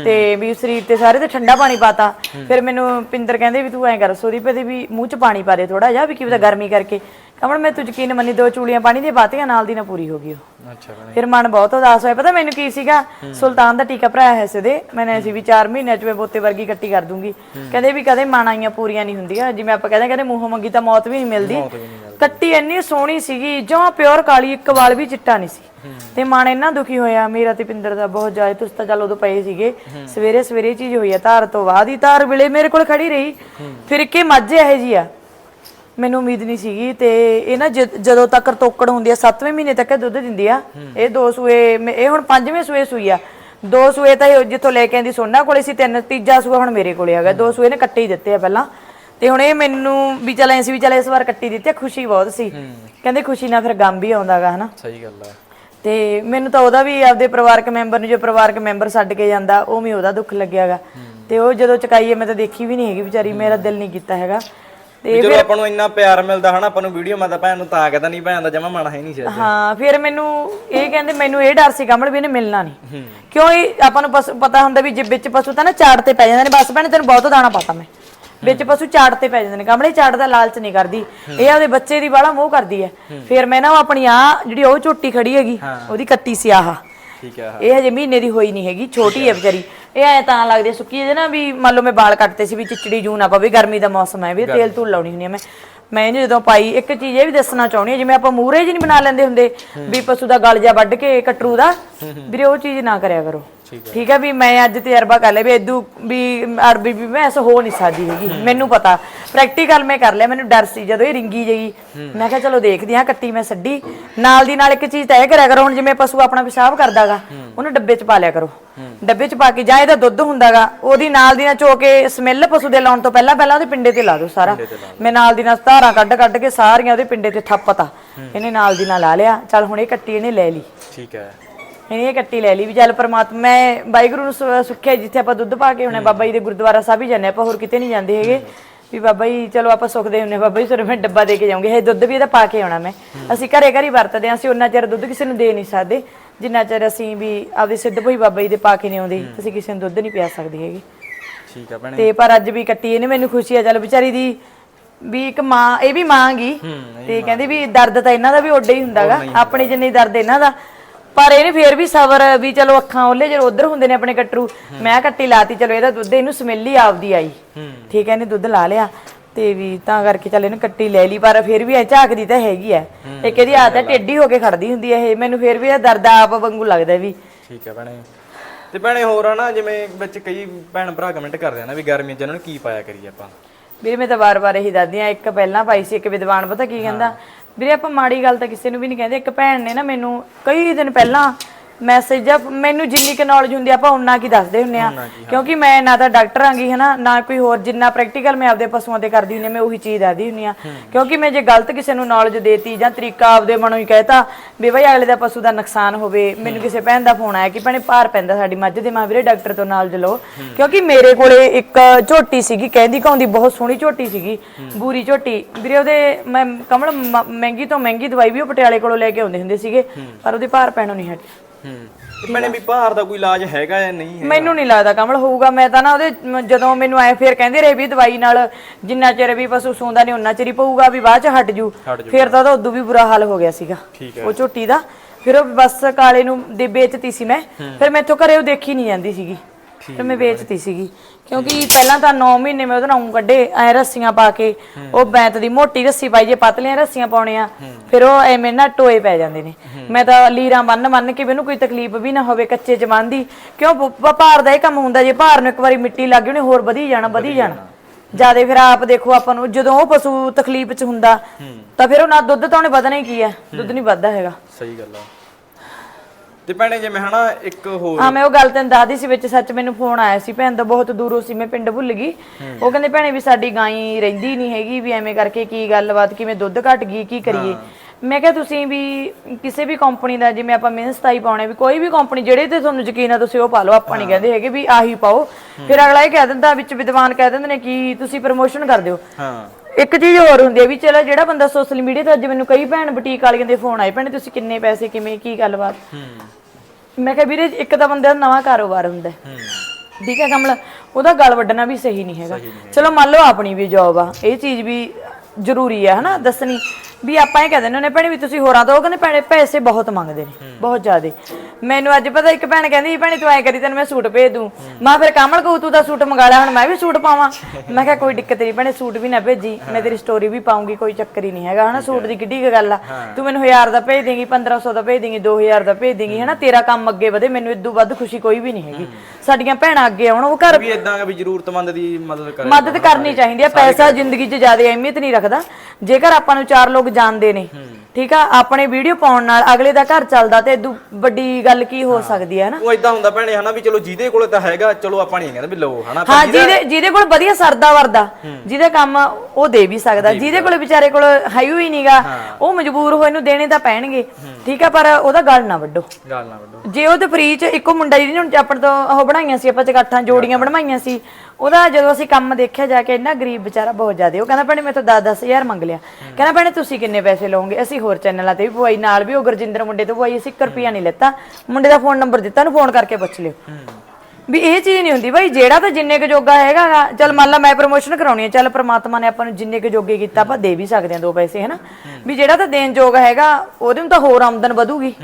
ਤੇ ਵੀ ਸਰੀਰ ਤੇ ਸਾਰੇ ਤੇ ਠੰਡਾ ਪਾਣੀ ਪਾਤਾ। ਫਿਰ ਮੈਨੂੰ ਪਿੰਦਰ ਕਹਿੰਦੇ ਵੀ ਤੂੰ ਐਂ ਕਰ ਸੋਦੀ ਪੇ ਦੇ ਵੀ ਮੂੰਹ ਚ ਪਾਣੀ ਪਾ ਦੇ ਥੋੜਾ ਜਿਹਾ ਵੀ ਕੀ ਪਤਾ ਗਰਮੀ ਕਰਕੇ। ਕਮਲ ਮੈਂ ਤੂੰ ਯਕੀਨ ਮੰਨੀ ਦੋ ਚੂੜੀਆਂ ਪਾਣੀ ਦੀਆਂ ਪਾਤੀਆਂ ਨਾਲ ਦੀ ਨਾ ਪੂਰੀ ਹੋ ਗਈ ਉਹ। ਅੱਛਾ ਭੈਣੇ। ਫਿਰ ਮਨ ਬਹੁਤ ਉਦਾਸ ਹੋਇਆ। ਪਤਾ ਮੈਨੂੰ ਕੀ ਸੀਗਾ? ਸੁਲਤਾਨ ਦਾ ਟੀਕਾ ਭਰਾਇਆ ਹੈ ਸਦੇ ਮੈਨੇ ਸੀ ਵੀ 4 ਮਹੀਨਿਆਂ ਚ ਮੈਂ ਬੋਤੇ ਵਰਗੀ ਕੱਟੀ ਕਰ ਦੂੰਗੀ। ਕਹਿੰਦੇ ਵੀ ਕਦੇ ਮਨ ਆਈਆਂ ਪੂਰੀਆਂ ਨਹੀਂ ਹੁੰਦੀਆਂ। ਜਿਵੇਂ ਆਪਾਂ ਕਹਿੰਦੇ ਕਹਿੰਦੇ ਮੂੰਹੋਂ ਮੰਗੀ ਤਾਂ ਮੌਤ ਵੀ ਨਹੀਂ ਮਿਲਦੀ। ਕੱਟੀ ਇੰਨੀ ਸੋਹਣੀ ਸੀਗੀ ਜਮਾਂ ਪਿਓਰ ਕਾਲੀ ਇੱਕ ਵਾਲ ਵੀ ਚਿੱਟਾ ਨਹੀਂ ਸੀ। ਤੇ ਮਨ ਇੰਨਾ ਦੁਖੀ ਹੋਇਆ ਮੇਰਾ ਤੇ ਪਿੰਦਰ ਦਾ ਬਹੁਤ ਜ਼ਿਆਦਾ ਤੁਸੀਂ ਤਾਂ ਚੱਲ ਉਦੋਂ ਪਏ ਸੀਗੇ। ਸਵੇਰੇ ਸਵੇਰੇ ਚੀਜ਼ ਹੋਈ ਆ ਧਾਰ ਤੋਂ ਬਾਅਦ ਹੀ ਧਾਰ ਵੇਲੇ ਮੇਰੇ ਕੋਲ ਖੜੀ ਰਹੀ। ਫਿਰ ਇੱਕੇ ਮੱਝ ਇਹੋ ਜੀ ਆ। ਮੈਨੂੰ ਉਮੀਦ ਨਹੀਂ ਸੀਗੀ ਤੇ ਇਹ ਨਾ ਜਦ- ਜਦੋਂ ਤੱਕ ਤੋਕੜ ਹੁੰਦੀ ਆ 7ਵੇਂ ਮਹੀਨੇ ਤੱਕ ਇਹ ਦੁੱਧ ਦਿੰਦੀ ਆ। ਇਹ ਦੋ ਸੂਏ ਮੈਂ- ਇਹ ਹੁਣ 5ਵੇਂ ਸੂਏ ਸੂਈ ਆ। ਦੋ ਸੂਏ ਤਾਂ ਇਹ ਜਿੱਥੋਂ ਲੈ ਕੇ ਆਂਦੀ ਸੋਨਾ ਕੋਲੇ ਸੀ ਤਿੰਨ ਤੀਜਾ ਸੂਆ ਹੁਣ ਮੇਰੇ ਕੋਲੇ ਆ ਗਿਆ ਦੋ ਸੂਏ ਨੇ ਕੱਟੇ ਹੀ ਦਿੱਤੇ ਆ ਪਹਿਲਾਂ। ਤੇ ਹੁਣ ਇਹ ਮੈਨੂੰ ਵੀ ਚੱਲ ਐਂ ਸੀ ਵੀ ਚੱਲ ਇਸ ਵਾਰ ਕੱਟੀ ਦਿੱਤੀ ਆ, ਖੁਸ਼ੀ ਬਹੁਤ ਸੀ। ਕਹਿੰਦੇ ਖੁਸ਼ੀ ਨਾਲ ਫਿਰ ਗਮ ਵੀ ਆਉਂਦਾਗਾ ਹਨਾ। ਸਹੀ ਗੱਲ ਆ। ਤੇ ਮੈਨੂੰ ਤਾਂ ਉਹਦਾ ਵੀ ਆਪਦੇ ਪਰਿਵਾਰਕ ਮੈਂਬਰ ਨੂੰ ਜੋ ਪਰਿਵਾਰਕ ਮੈਂਬਰ ਛੱਡ ਕੇ ਜਾਂਦਾ ਉਹ ਵੀ ਉਹਦਾ ਦੁੱਖ ਲੱਗਿਆਗਾ। ਤੇ ਉਹ ਜਦੋਂ ਚਕਾਈਏ ਮੈਂ ਤਾਂ ਦੇਖੀ ਵੀ ਨਹੀਂ ਹੈਗੀ ਵਿਚਾਰੀ ਮੇਰਾ ਦਿਲ ਨਹੀਂ ਕੀਤਾ ਹੈਗਾ। ਤੇ ਜਦੋਂ ਆਪਾਂ ਨੂੰ ਇੰਨਾ ਪਿਆਰ ਮਿਲਦਾ ਹਨਾ ਆਪਾਂ ਨੂੰ ਵੀਡੀਓ ਮੈਂ ਤਾਂ ਭੈਣ ਨੂੰ ਤਾਂ ਕਹਿੰਦਾ ਨਹੀਂ ਭੈਣ ਦਾ ਜਮਾ ਮਨ ਹੈ ਨਹੀਂ ਸੀ। ਹਾਂ ਫਿਰ ਮੈਨੂੰ ਇਹ ਕਹਿੰਦੇ ਮੈਨੂੰ ਇਹ ਡਰ ਸੀ ਕਮਲ ਵੀ ਇਹਨੇ ਮਿਲਣਾ ਨਹੀਂ। ਕਿਉਂ ਇਹ ਆਪਾਂ ਨੂੰ ਪਸ- ਪਤਾ ਹੁੰਦਾ ਵੀ ਜੇ ਵਿੱਚ ਪਸ਼ੂ ਤਾਂ ਨਾ ਚਾੜ ਤੇ ਪੈ ਜਾਂਦੇ ਨੇ ਬਸ ਭੈਣੇ ਤੈਨੂੰ ਬਹੁਤ ਦਾਣਾ ਪਾਤਾ ਮੈਂ। ਵਿੱਚ ਪਸ਼ੂ ਚਾੜ ਤੇ ਪੈ ਜਾਂਦੇ ਨੇ ਕਮਲੇ ਚਾੜ ਦਾ ਲਾਲਚ ਨਹੀਂ ਕਰਦੀ। ਇਹ ਆਪਦੇ ਬੱਚੇ ਦੀ ਬਾਲਾ ਮੋਹ ਕਰਦੀ ਹੈ। ਫਿਰ ਮੈਂ ਨਾ ਉਹ ਆਪਣੀ ਆ ਜਿਹੜੀ ਉਹ ਝੋਟੀ ਖੜੀ ਹੈਗੀ ਉਹਦੀ ਕੱਟੀ ਸੀ ਆਹ ਠੀਕ ਹੈ ਇਹ ਹਜੇ ਮਹੀਨੇ ਦੀ ਹੋਈ ਨਹੀਂ ਹੈਗੀ ਛੋਟੀ ਹੈ ਵਿਚਾਰੀ। ਇਹ ਐ ਤਾਂ ਲੱਗਦੀ ਸੁੱਕੀ ਜਿਹੇ ਨਾ ਵੀ ਮੰਨ ਲਓ ਮੈਂ ਵਾਲ ਕੱਟਦੇ ਸੀ ਵੀ ਚਿਚੜੀ ਜੂ ਨਾ ਪਵੇ ਗਰਮੀ ਦਾ ਮੌਸਮ ਹੈ ਵੀ ਤੇਲ ਤੂਲ ਲਾਉਣੀ ਹੁੰਦੀ ਆ ਮੈਂ ਮੈਂ ਇਹਨੂੰ ਜਦੋਂ ਪਾਈ ਇੱਕ ਚੀਜ਼ ਇਹ ਵੀ ਦੱਸਣਾ ਚਾਹੁੰਦੀ ਹਾਂ ਜਿਵੇਂ ਆਪਾਂ ਮੂਰੇ ਜਿਹੀ ਨਹੀਂ ਬਣਾ ਲੈਂਦੇ ਹੁੰਦੇ ਵੀ ਪਸ਼ੂ ਦਾ ਗਲ ਜਾ ਵੱਢ ਕੇ ਕਟਰੂ ਦਾ ਵੀਰੇ ਉਹ ਚੀਜ਼ ਨਾ ਕਰਿਆ ਕਰੋ। ਠੀਕ ਹੈ। ਵੀ ਮੈਂ ਅੱਜ ਤਜਰਬਾ ਕਰ ਲਿਆ ਵੀ ਇਦੂ ਵੀ ਅਰਬੀ ਵੀ ਮੈਂ ਐਸ ਹੋ ਨਹੀਂ ਸਕਦੀ ਹੈਗੀ ਮੈਨੂੰ ਪਤਾ। ਪ੍ਰੈਕਟੀਕਲ ਮੈਂ ਕਰ ਲਿਆ ਮੈਨੂੰ ਡਰ ਸੀ ਜਦੋਂ ਇਹ ਰਿੰਗੀ ਜਈ ਮੈਂ ਕਿਹਾ ਚਲੋ ਦੇਖਦੀ ਹਾਂ ਕੱਟੀ ਮੈਂ ਛੱਡੀ ਨਾਲ ਦੀ ਨਾਲ ਇੱਕ ਚੀਜ਼ ਤਾਂ ਇਹ ਕਰਿਆ ਕਰੋ ਹੁਣ ਜਿਵੇਂ ਪਸ਼ੂ ਆਪਣਾ ਪਿਸ਼ਾਬ ਕਰਦਾਗਾ ਉਹਨੂੰ ਡੱਬੇ 'ਚ ਪਾ ਲਿਆ ਕਰੋ। ਡੱਬੇ 'ਚ ਪਾ ਕੇ ਜਾਂ ਇਹਦਾ ਦੁੱਧ ਹੁੰਦਾਗਾ ਉਹਦੀ ਨਾਲ ਦੀ ਨਾਲ ਚੋ ਕੇ ਸਮੈਲ ਪਸ਼ੂ ਦੇ ਲਾਉਣ ਤੋਂ ਪਹਿਲਾਂ ਪਹਿਲਾਂ ਉਹਦੇ ਪਿੰਡੇ ਤੇ ਲਾ ਦਿਓ ਸਾਰਾ। ਮੈਂ ਨਾਲ ਦੀ ਨਾਲ ਧਾਰਾਂ ਕੱਢ ਕੱਢ ਕੇ ਸਾਰੀਆਂ ਉਹਦੇ ਪਿੰਡੇ ਤੇ ਥੱਪਤਾ। ਇਹਨੇ ਨਾਲ ਦੀ ਨਾਲ ਲਾ ਲਿਆ। ਚੱਲ ਹੁਣ ਇਹ ਕੱਟੀ ਇਹਨੇ ਲੈ ਲਈ। ਠੀਕ ਹੈ। ਇਹਨੇ ਇਹ ਕੱਟੀ ਲੈ ਲਈ ਵੀ ਚੱਲ ਪ੍ਰਮਾਤਮਾ ਮੈਂ ਵਾਹਿਗੁਰੂ ਨੂੰ ਸੁ- ਸੁੱਖਿਆ ਜਿੱਥੇ ਆਪਾਂ ਦੁੱਧ ਪਾ ਕੇ ਹੁਣੇ ਬਾਬਾ ਜੀ ਦੇ ਗੁਰਦੁਆਰਾ ਸਾਹਿਬ ਹੀ ਜਾਂਦੇ ਆਪਾਂ ਹੋਰ ਕਿਤੇ ਨਹੀਂ ਜਾਂਦੇ ਹੈਗੇ। ਵੀ ਬਾਬਾ ਜੀ ਚਲੋ ਆਪਾਂ ਸੁਖਦੇ ਹੁੰਨੇ ਬਾਬਾ ਜੀ ਸੋਰੇ ਮੈਂ ਡੱਬਾ ਦੇ ਕੇ ਜਾਊਂਗੇ। ਇਹ ਦੁੱਧ ਵੀ ਇਹਦਾ ਪਾ ਕੇ ਆਉਣਾ ਮੈਂ। ਅਸੀਂ ਘਰੇ ਘਰੇ ਵਰਤਦੇ ਹਾਂ ਅਸੀਂ ਉਹਨਾਂ ਚਿਰ ਦੁੱਧ ਕਿਸੇ ਨੂੰ ਦੇ ਨਹੀਂ ਸਕਦੇ। ਜਿੰਨਾ ਚਿਰ ਅਸੀਂ ਵੀ ਆਪਦੇ ਸਿੱਧ ਭੋਈ ਬਾਬਾ ਜੀ ਦੇ ਪਾ ਕੇ ਨਹੀਂ ਆਉਂਦੇ ਅਸੀਂ ਕਿਸੇ ਨੂੰ ਦੁੱਧ ਨਹੀਂ ਪਿਆ ਸਕਦੇ ਹੈਗੇ। ਠੀਕ ਹੈ ਭੈਣੇ। ਤੇ ਪਰ ਅੱਜ ਵੀ ਕੱਟੀ ਇਹਨੇ ਮੈਨੂੰ ਖੁਸ਼ੀ ਆ ਚੱਲ ਵਿਚਾਰੀ ਦੀ ਵੀ ਇੱਕ ਮਾਂ ਇਹ ਵੀ ਮਾਂ ਗੀ। ਤੇ ਕਹਿੰਦੀ ਵੀ ਦਰਦ ਤਾਂ ਇਹਨਾਂ ਦਾ ਵੀ ਓਡਾ ਹੀ ਹੁੰਦਾਗਾ। ਆਪਣੇ ਜਿੰਨੀ ਦਰਦ ਇਹਨਾਂ ਦਾ ਪਰ ਇਹਨੇ ਫੇਰ ਵੀ ਸਬਰ ਵੀ ਚਲੋ ਅੱਖਾਂ ਉਹਲੇ ਜਦੋਂ ਉਧਰ ਹੁੰਦੇ ਨੇ ਆਪਣੇ ਕਟਰੂ ਮੈਂ ਕੱਟੀ ਲਾਤੀ ਚਲੋ ਇਹਦਾ ਦੁੱਧ ਇਹਨੂੰ ਸਮੈਲ ਹੀ ਆਪਦੀ ਆਈ। ਠੀਕ ਹੈ ਇਹਨੇ ਦੁੱਧ ਲਾ ਲਿਆ ਤੇ ਵੀ ਤਾਂ ਕਰਕੇ ਚੱਲ ਇਹਨੂੰ ਕੱਟੀ ਲੈ ਲਈ ਪਰ ਫਿਰ ਵੀ ਐ ਝਾਕਦੀ ਤਾਂ ਹੈਗੀ ਐ। ਇੱਕ ਇਹਦੀ ਆਦਤ ਹੈ ਟੇਢੀ ਹੋ ਕੇ ਖੜਦੀ ਹੁੰਦੀ ਐ ਇਹ ਮੈਨੂੰ ਫਿਰ ਵੀ ਇਹ ਦਰਦ ਆਪ ਵਾਂਗੂ ਲੱਗਦਾ ਵੀ। ਠੀਕ ਹੈ ਭੈਣੇ। ਤੇ ਭੈਣੇ ਹੋਰ ਆ ਨਾ ਜਿਵੇਂ ਵਿੱਚ ਕਈ ਭੈਣ ਭਰਾ ਕਮੈਂਟ ਕਰਦੇ ਆ ਨਾ ਵੀ ਗਰਮੀ ਚ ਇਹਨਾਂ ਨੂੰ ਕੀ ਪਾਇਆ ਕਰੀਏ ਆਪਾਂ। ਵੀਰੇ ਮੈਂ ਤਾਂ ਵਾਰ-ਵਾਰ ਇਹੀ ਦੱਸਦੀ ਆ ਇੱਕ ਪਹਿਲਾਂ ਪਾਈ ਸੀ ਇੱਕ ਵਿਦਵਾਨ ਪਤਾ ਕੀ ਕਹਿੰਦਾ? ਵੀਰੇ, ਆਪਾਂ ਮਾੜੀ ਗੱਲ ਤਾਂ ਕਿਸੇ ਨੂੰ ਵੀ ਨਹੀਂ ਕਹਿੰਦੇ। ਇੱਕ ਭੈਣ ਨੇ ਨਾ ਮੈਨੂੰ ਕਈ ਦਿਨ ਪਹਿਲਾਂ ਮੈਸੇਜ ਆ। ਮੈਨੂੰ ਜਿੰਨੀ ਕੁ ਨੌਲੇਜ ਹੁੰਦੀ ਆ, ਆਪਾਂ ਉਨਾ ਕੀ ਦੱਸਦੇ ਹੁੰਨੇ ਆ। ਕਿਉਂਕਿ ਮੈਂ ਨਾ ਤਾਂ ਡਾਕਟਰ ਆਂਗੀ ਹਨਾ ਨਾ ਕੋਈ ਹੋਰ ਜਿੰਨਾ ਪ੍ਰੈਕਟੀਕਲ ਮੈਂ ਆਪਦੇ ਪਸ਼ੂਆਂ ਤੇ ਕਰਦੀ ਹੁੰਨੀ ਆ, ਮੈਂ ਉਹੀ ਚੀਜ਼ ਦੱਸਦੀ ਹੁੰਨੀ ਆ। ਕਿਉਂਕਿ ਮੈਂ ਜੇ ਗਲਤ ਕਿਸੇ ਨੂੰ ਨੌਲੇਜ ਦੇਤੀ ਜਾਂ ਤਰੀਕਾ ਆਪਦੇ ਮਨੋਂ ਹੀ ਕਹਿਤਾ ਵੀ ਬਈ ਅਗਲੇ ਦਾ ਪਸ਼ੂ ਦਾ ਨੁਕਸਾਨ ਹੋਵੇ ਮੈਨੂੰ ਕਿਸੇ ਭੈਣ ਦਾ ਫੋਨ ਆਇਆ ਕਿ ਭੈਣੇ ਭਾਰ ਪੈਂਦਾ ਸਾਡੀ ਮੱਝ ਦੇ ਮਾਂ ਵੀਰੇ ਡਾਕਟਰ ਤੋਂ ਨੌਲੇਜ ਲਓ। ਕਿਉਂਕਿ ਮੇਰੇ ਕੋਲੇ ਇੱਕ ਝੋਟੀ ਸੀਗੀ ਕਹਿੰਦੀ ਕਹਾਉਂਦੀ ਬਹੁਤ ਸੋਹਣੀ ਝੋਟੀ ਸੀਗੀ ਬੂਰੀ ਝੋਟੀ। ਵੀਰੇ ਉਹਦੇ ਮੈਂ ਕਮਲ ਮ- ਮਹਿੰਗੀ ਤੋਂ ਮਹਿੰਗੀ ਦਵਾਈ ਵੀ ਉਹ ਪਟਿਆਲੇ ਕੋਲੋਂ ਲੈ ਕੇ ਆਉਂਦੇ ਹੁੰਦੇ ਸੀਗੇ ਪਰ ਉਹਦੇ ਭਾਰ ਪੈਣੋਂ ਨਹੀਂ ਹਟਿਆ। ਹੂੰ। ਤੇ ਭੈਣੇ ਵੀ ਭਾਰ ਦਾ ਕੋਈ ਇਲਾਜ ਹੈਗਾ ਜਾਂ ਨਹੀਂ ਹੈ ਮੈਨੂੰ ਨਹੀਂ ਲੱਗਦਾ ਕਮਲ ਹੋਊਗਾ। ਮੈਂ ਤਾਂ ਨਾ ਉਹਦੇ ਮ- ਜਦੋਂ ਮੈਨੂੰ ਆਏ ਫਿਰ ਕਹਿੰਦੇ ਰਹੇ ਵੀ ਦਵਾਈ ਨਾਲ ਜਿੰਨਾ ਚਿਰ ਵੀ ਪਸ਼ੂ ਸੂੰਦਾ ਨਹੀਂ ਉਹਨਾਂ ਚਿਰ ਹੀ ਪਊਗਾ ਵੀ ਬਾਅਦ ਚ ਹਟ ਜੂ। ਫਿਰ ਤਾਂ ਉਹਦਾ ਉਦੋਂ ਵੀ ਬੁਰਾ ਹਾਲ ਹੋ ਗਿਆ ਸੀਗਾ। ਠੀਕ ਉਹ ਝੋਟੀ ਦਾ। ਫਿਰ ਉਹ ਬਸ ਕਾਲੇ ਨੂੰ ਦੇ ਵੇਚਤੀ ਸੀ ਮੈਂ। ਫਿਰ ਮੈਥੋਂ ਘਰੇ ਉਹ ਦੇਖੀ ਨਹੀਂ ਜਾਂਦੀ ਸੀਗੀ। ਫਿਰ ਮੈਂ ਵੇਚਤੀ ਸੀਗੀ। ਕਿਉਂਕਿ ਪਹਿਲਾਂ ਤਾਂ 9 ਮਹੀਨੇ ਮੈਂ ਉਹਦੇ ਨਾਲ ਕੱਢੇ ਐ ਰੱਸੀਆਂ ਪਾ ਕੇ ਉਹ ਬੈਂਤ ਦੀ ਮੋਟੀ ਰੱਸੀ ਪਾਈ ਜੇ ਪਤਲੀਆਂ ਰੱਸੀਆਂ ਪਾਉਣੇ ਆ ਫਿਰ ਉਹ ਐਵੇਂ ਨਾ ਟੋਏ ਪੈ ਜਾਂਦੇ ਨੇ। ਮੈਂ ਤਾਂ ਲੀਰਾਂ ਬੰਨ ਬੰਨ ਕੇ ਮੈਨੂੰ ਕੋਈ ਤਕਲੀਫ ਵੀ ਨਾ ਹੋਵੇ ਕੱਚੇ ਚ ਬੰਨਦੀ ਕਿਉਂ? ਭਾਰ ਦਾ ਇਹ ਕੰਮ ਹੁੰਦਾ ਜੇ ਭਾਰ ਨੂੰ ਇੱਕ ਵਾਰੀ ਮਿੱਟੀ ਲੱਗ ਗਈ ਉਹਨੇ ਹੋਰ ਵਧੀ ਜਾਣਾ ਵਧੀ ਜਾਣਾ। ਜਿਆਦੇ ਫਿਰ ਆਪ ਦੇਖੋ ਆਪਾਂ ਨੂੰ ਜਦੋਂ ਉਹ ਪਸ਼ੂ ਤਕਲੀਫ ਚ ਹੁੰਦਾ ਤਾਂ ਫਿਰ ਉਹ ਨਾ ਦੁੱਧ ਤਾਂ ਉਹਨੇ ਵਧਣਾ ਹੀ ਕੀ ਹੈ। ਦੁੱਧ ਨਹੀਂ ਵੱਧਦਾ ਹੈਗਾ। ਸਹੀ ਗੱਲ ਆ। ਤੇ ਭੈਣੇ ਜਿਵੇਂ ਹਨਾ ਇੱਕ ਹੋਰ ਹਾਂ ਮੈਂ ਉਹ ਗੱਲ ਤੈਨੂੰ ਦੱਸਦੀ ਸੀ ਵਿੱਚ ਸੱਚ ਮੈਨੂੰ ਫੋਨ ਆਇਆ ਸੀ ਭੈਣ ਦਾ ਬਹੁਤ ਦੂਰੋਂ ਸੀ ਮੈਂ ਪਿੰਡ ਭੁੱਲ ਗਈ। ਉਹ ਕਹਿੰਦੇ ਭੈਣੇ ਵੀ ਸਾਡੀ ਗਾਈ ਰਹਿੰਦੀ ਨਹੀਂ ਹੈਗੀ ਵੀ ਐਵੇਂ ਕਰਕੇ ਕੀ ਗੱਲਬਾਤ ਕਿਵੇਂ ਦੁੱਧ ਘਟ ਗਈ ਕੀ ਕਰੀਏ। ਮੈਂ ਕਿਹਾ ਤੁਸੀਂ ਵੀ ਕਿਸੇ ਵੀ ਕੰਪਨੀ ਦਾ ਜਿਵੇਂ ਆਪਾਂ ਮਿਹਨਤ ਸਤਾਈ ਪਾਉਣੇ ਵੀ ਕੋਈ ਵੀ ਕੰਪਨੀ ਜਿਹੜੇ ਤੇ ਤੁਹਾਨੂੰ ਯਕੀਨ ਆ ਤੁਸੀਂ ਉਹ ਪਾ ਲਓ ਆਪਾਂ ਨਹੀਂ ਕਹਿੰਦੇ ਹੈਗੇ ਵੀ ਆਹੀ ਪਾਓ। ਫਿਰ ਅਗਲਾ ਇਹ ਕਹਿ ਦਿੰਦਾ ਵਿੱਚ ਵਿਦਵਾਨ ਕਹਿ ਦਿੰਦੇ ਨੇ ਕਿ ਤੁਸੀਂ ਪ੍ਰਮੋਸ਼ਨ ਕਰ ਦਿਓ। ਹਾਂ। ਇੱਕ ਚੀਜ਼ ਹੋਰ ਹੁੰਦੀ ਹੈ ਵੀ ਚਲੋ ਜਿਹੜਾ ਬੰਦਾ ਸੋਸ਼ਲ ਮੀਡੀਆ ਤੇ ਅੱਜ ਮੈਨੂੰ ਕਈ ਭੈਣ ਬੁਟੀਕ ਵਾਲੀਆਂ ਦੇ ਫੋਨ ਆਏ ਭੈਣੇ ਤੁਸੀਂ ਕਿੰਨੇ ਪੈਸੇ ਕਿਵੇਂ ਕੀ ਗੱਲਬਾਤ। ਹੂੰ। ਮੈਂ ਕਿਹਾ ਵੀਰੇ ਇੱਕ ਤਾਂ ਬੰਦੇ ਦਾ ਨਵਾਂ ਕਾਰੋਬਾਰ ਹੁੰਦਾ। ਹੈ। ਠੀਕ ਹੈ ਕਮਲ? ਉਹਦਾ ਗਲ ਵੱਢਣਾ ਵੀ ਸਹੀ ਨਹੀਂ ਹੈਗਾ। ਚਲੋ ਮੰਨ ਲਓ ਆਪਣੀ ਵੀ ਜੌਬ ਆ ਇਹ ਚੀਜ਼ ਵੀ ਜ਼ਰੂਰੀ ਹੈ ਹਨਾ? ਦੱਸਣੀ। ਵੀ ਆਪਾਂ ਇਹ ਕਹਿੰਦੇ ਨੇ ਭੈਣੇ ਵੀ ਤੁਸੀਂ ਹੋਰਾਂ ਤੋਂ ਉਹ ਕਹਿੰਦੇ ਭੈਣੇ ਪੈਸੇ ਬਹੁਤ ਮੰਗਦੇ ਨੇ ਬਹੁਤ ਜ਼ਿਆਦੇ। ਮੈਨੂੰ ਅੱਜ ਪਤਾ ਇੱਕ ਭੈਣ ਕਹਿੰਦੀ ਭੈਣੇ ਤੂੰ ਐ ਕਰੀ ਤੈਨੂੰ ਮੈਂ ਸੂਟ ਭੇਜ ਦੂੰ। ਮੈਂ ਫਿਰ ਕਮਲ ਕਹੂ ਤੂੰ ਤਾਂ ਸੂਟ ਮੰਗਾ ਲਿਆ ਹੁਣ ਮੈਂ ਵੀ ਸੂਟ ਪਾਵਾਂ। ਮੈਂ ਕਿਹਾ ਕੋਈ ਦਿੱਕਤ ਨਹੀਂ ਭੈਣੇ ਸੂਟ ਵੀ ਨਾ ਭੇਜੀ ਮੈਂ ਤੇਰੀ ਸਟੋਰੀ ਵੀ ਪਾਉਂਗੀ ਕੋਈ ਚੱਕਰ ਹੀ ਨਹੀਂ ਹੈਗਾ ਹਨਾ ਸੂਟ ਦੀ ਕਿੱਡੀ ਕੁ ਗੱਲ ਆ। ਤੂੰ ਮੈਨੂੰ 1000 ਦਾ ਭੇਜ ਦੇਂਗੀ 1500 ਦਾ ਭੇਜ ਦੇਂਗੀ 2000 ਦਾ ਭੇਜ ਦੇਂਗੀ ਹਨਾ ਤੇਰਾ ਕੰਮ ਅੱਗੇ ਵਧੇ ਮੈਨੂੰ ਇਦੋਂ ਵੱਧ ਖੁਸ਼ੀ ਕੋਈ ਵੀ ਨਹੀਂ ਹੈਗੀ। ਸਾਡੀਆਂ ਭੈਣਾਂ ਅੱਗੇ ਆਉਣ ਉਹ ਘਰ ਵੀ ਇਦਾਂ ਵੀ ਜ਼ਰੂਰਤਮੰਦ ਦੀ ਮਦਦ ਕਰੇ ਮਦਦ ਕਰਨੀ ਚਾਹੀਦੀ ਹੈ ਪੈਸਾ ਜ਼ਿੰਦਗੀ 'ਚ ਜ਼ਿਆਦਾ ਅਹਿਮੀਅਤ ਨਹੀਂ ਰੱਖਦਾ। ਜੇਕਰ ਆਪਾਂ ਨੂੰ ਚਾਰ ਲੋਕ ਜਾਣਦੇ ਨੇ ਠੀਕ ਆ ਆਪਣੇ ਵੀਡੀਓ ਪਾਉਣ ਨਾਲ ਅਗਲੇ ਦਾ ਘਰ ਚੱਲਦਾ ਤੇ ਇਦੋਂ ਵੱਡੀ ਗੱਲ ਕੀ ਹੋ ਸਕਦੀ ਹੈ ਨਾ? ਉਹ ਇਦਾਂ ਹੁੰਦਾ ਭੈਣੇ ਹਨਾ ਵੀ ਚਲੋ ਜਿਹਦੇ ਕੋਲੇ ਤਾਂ ਹੈਗਾ ਚਲੋ ਆਪਾਂ ਨਹੀਂ ਕਹਿੰਦੇ ਵੀ ਲਓ ਹਨਾ ਹਾਂ ਜਿਹਦੇ ਜਿਹਦੇ ਕੋਲ ਵਧੀਆ ਸਰਦਾ ਵਰਦਾ ਜਿਹਦੇ ਕੰਮ ਉਹ ਦੇ ਵੀ ਸਕਦਾ। ਜਿਹਦੇ ਕੋਲ ਵਿਚਾਰੇ ਕੋਲ ਹੈ ਹੀ ਨਹੀਂਗਾ ਉਹ ਮਜਬੂਰ ਹੋਏ ਨੂੰ ਦੇਣੇ ਤਾਂ ਪੈਣਗੇ। ਠੀਕ ਆ ਪਰ ਉਹਦਾ ਗੱਲ ਨਾ ਵੱਡੋ। ਗੱਲ ਨਾ ਵੱਡੋ। ਜੇ ਉਹ ਤੇ ਫ੍ਰੀ ਚ ਇੱਕੋ ਮੁੰਡਾ ਜਿਹਨੇ ਹੁਣ ਆਪਣੇ ਤੋਂ ਉਹ ਬਣਾਈਆਂ ਸੀ ਆਪਾਂ ਚਗਾਠਾਂ ਜੋੜੀਆਂ ਬਣਵਾਈਆਂ ਸੀ ਉਹਦਾ ਜਦੋਂ ਅਸੀਂ ਕੰਮ ਦੇਖਿਆ ਜਾ ਕੇ ਇੰਨਾ ਗਰੀਬ ਵਿਚਾਰਾ ਬਹੁਤ ਜ਼ਿਆਦਾ ਉਹ ਕਹਿੰਦਾ ਭੈਣੇ ਮੈਂ ਤਾਂ 10-10000 ਮੰਗ ਲਿਆ। ਕਹਿੰਦਾ ਭੈਣੇ ਤੁਸੀਂ ਕਿੰਨੇ ਪੈਸੇ ਲਓਗੇ? ਅਸੀਂ ਹੋਰ ਚੈਨਲਾਂ ਤੇ ਵੀ ਪਵਾਈ ਨਾਲ ਵੀ ਉਹ ਗੁਰਜਿੰਦਰ ਮੁੰਡੇ ਤੋਂ ਪਵਾਈ ਅਸੀਂ 1 ਰੁਪਿਆ ਨਹੀਂ ਲੈਤਾ। ਮੁੰਡੇ ਦਾ ਫੋਨ ਨੰਬਰ ਦਿੱਤਾ ਉਹਨੂੰ ਫੋਨ ਕਰਕੇ ਪੁੱਛ ਲਿਓ। ਵੀ ਇਹ ਚੀਜ਼ ਨਹੀਂ ਹੁੰਦੀ ਬਾਈ ਜਿਹੜਾ ਤਾਂ ਜਿੰਨੇ ਕੁ ਜੋਗਾ ਹੈਗਾ ਗਾ, ਚੱਲ ਮੰਨ ਲਾ ਮੈਂ ਪ੍ਰਮੋਸ਼ਨ ਕਰਾਉਣੀ ਹੈ ਚੱਲ ਪ੍ਰਮਾਤਮਾ ਨੇ ਆਪਾਂ ਨੂੰ ਜਿੰਨੇ ਕੁ ਜੋਗੇ ਕੀਤਾ ਆਪਾਂ ਦੇ ਵੀ ਸਕਦੇ ਹਾਂ ਦੋ ਪੈਸੇ ਹਨਾ? ਵੀ ਜਿਹੜਾ ਤਾਂ ਦੇਣ ਯੋਗ ਹੈਗਾ ਉਹਦੇ ਨੂੰ ਤਾਂ ਹੋਰ ਆਮਦਨ ਵਧੂਗੀ।